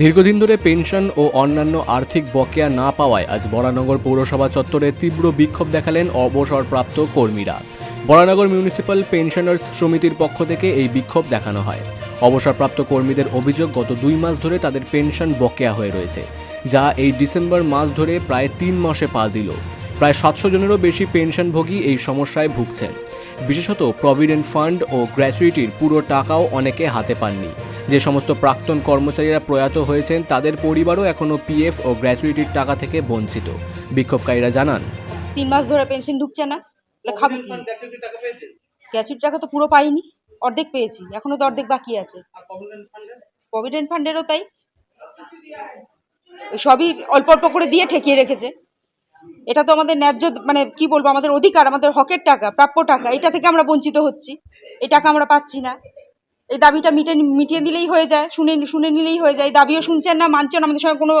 দীর্ঘদিন ধরে পেনশন ও অন্যান্য আর্থিক বকেয়া না পাওয়ায় আজ বরানগর পৌরসভা চত্বরে তীব্র বিক্ষোভ দেখালেন অবসরপ্রাপ্ত কর্মীরা। বরানগর মিউনিসিপ্যাল পেনশনার্স সমিতির পক্ষ থেকে এই বিক্ষোভ দেখানো হয়। অবসরপ্রাপ্ত কর্মীদের অভিযোগ, গত দুই মাস ধরে তাদের পেনশন বকেয়া হয়ে রয়েছে, যা এই ডিসেম্বর মাস ধরে প্রায় তিন মাসে পা দিল। প্রায় সাতশো জনেরও বেশি পেনশনভোগী এই সমস্যায় ভুগছেন। বিশেষত প্রভিডেন্ট ফান্ড ও গ্র্যাচুইটির পুরো টাকাও অনেকে হাতে পাননি। যে সমস্ত প্রাক্তন কর্মচারীরা প্রয়াত হয়েছেন, তাদের পরিবারও এখনও পিএফ ও গ্র্যাচুইটির টাকা থেকে বঞ্চিত। বিক্ষোভকারীরা জানান, তিন মাস ধরে পেনশন ঢুকছে না। খাব টাকা তো পুরো পাইনি, অর্ধেক পেয়েছি, এখনও তো অর্ধেক বাকি আছে। প্রভিডেন্ট ফান্ডেরও তাই। সবই অল্প অল্প করে দিয়ে ঠেকিয়ে রেখেছে। এটা তো আমাদের ন্যায্য মানে কি বলব, আমাদের অধিকার, আমাদের হকের টাকা, প্রাপ্য টাকা, এটা থেকে আমরা বঞ্চিত হচ্ছি। এই টাকা আমরা পাচ্ছি না। এই দাবিটা মিটে, মিটিয়ে দিলেই হয়ে যায়, শুনে শুনে নিলেই হয়ে যায়। দাবিও শুনছেন না, মানছেন আমাদের সঙ্গে কোনো,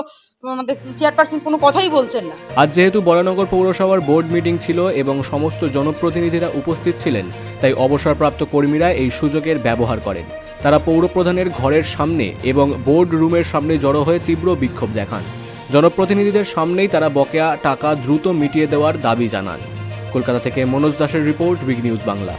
আমাদের চেয়ারপারসন কোনো কথাই বলছেন না। আজ যেহেতু বরানগর পৌরসভার বোর্ড মিটিং ছিল এবং সমস্ত জনপ্রতিনিধিরা উপস্থিত ছিলেন, তাই অবসরপ্রাপ্ত কর্মীরা এই সুযোগের ব্যবহার করেন। তারা পৌরপ্রধানের ঘরের সামনে এবং বোর্ড রুমের সামনে জড়ো হয়ে তীব্র বিক্ষোভ দেখান। জনপ্রতিনিধিদের সামনেই তারা বকেয়া টাকা দ্রুত মিটিয়ে দেওয়ার দাবি জানান। কলকাতা থেকে মনোজ দাসের রিপোর্ট বিগ নিউজ বাংলা।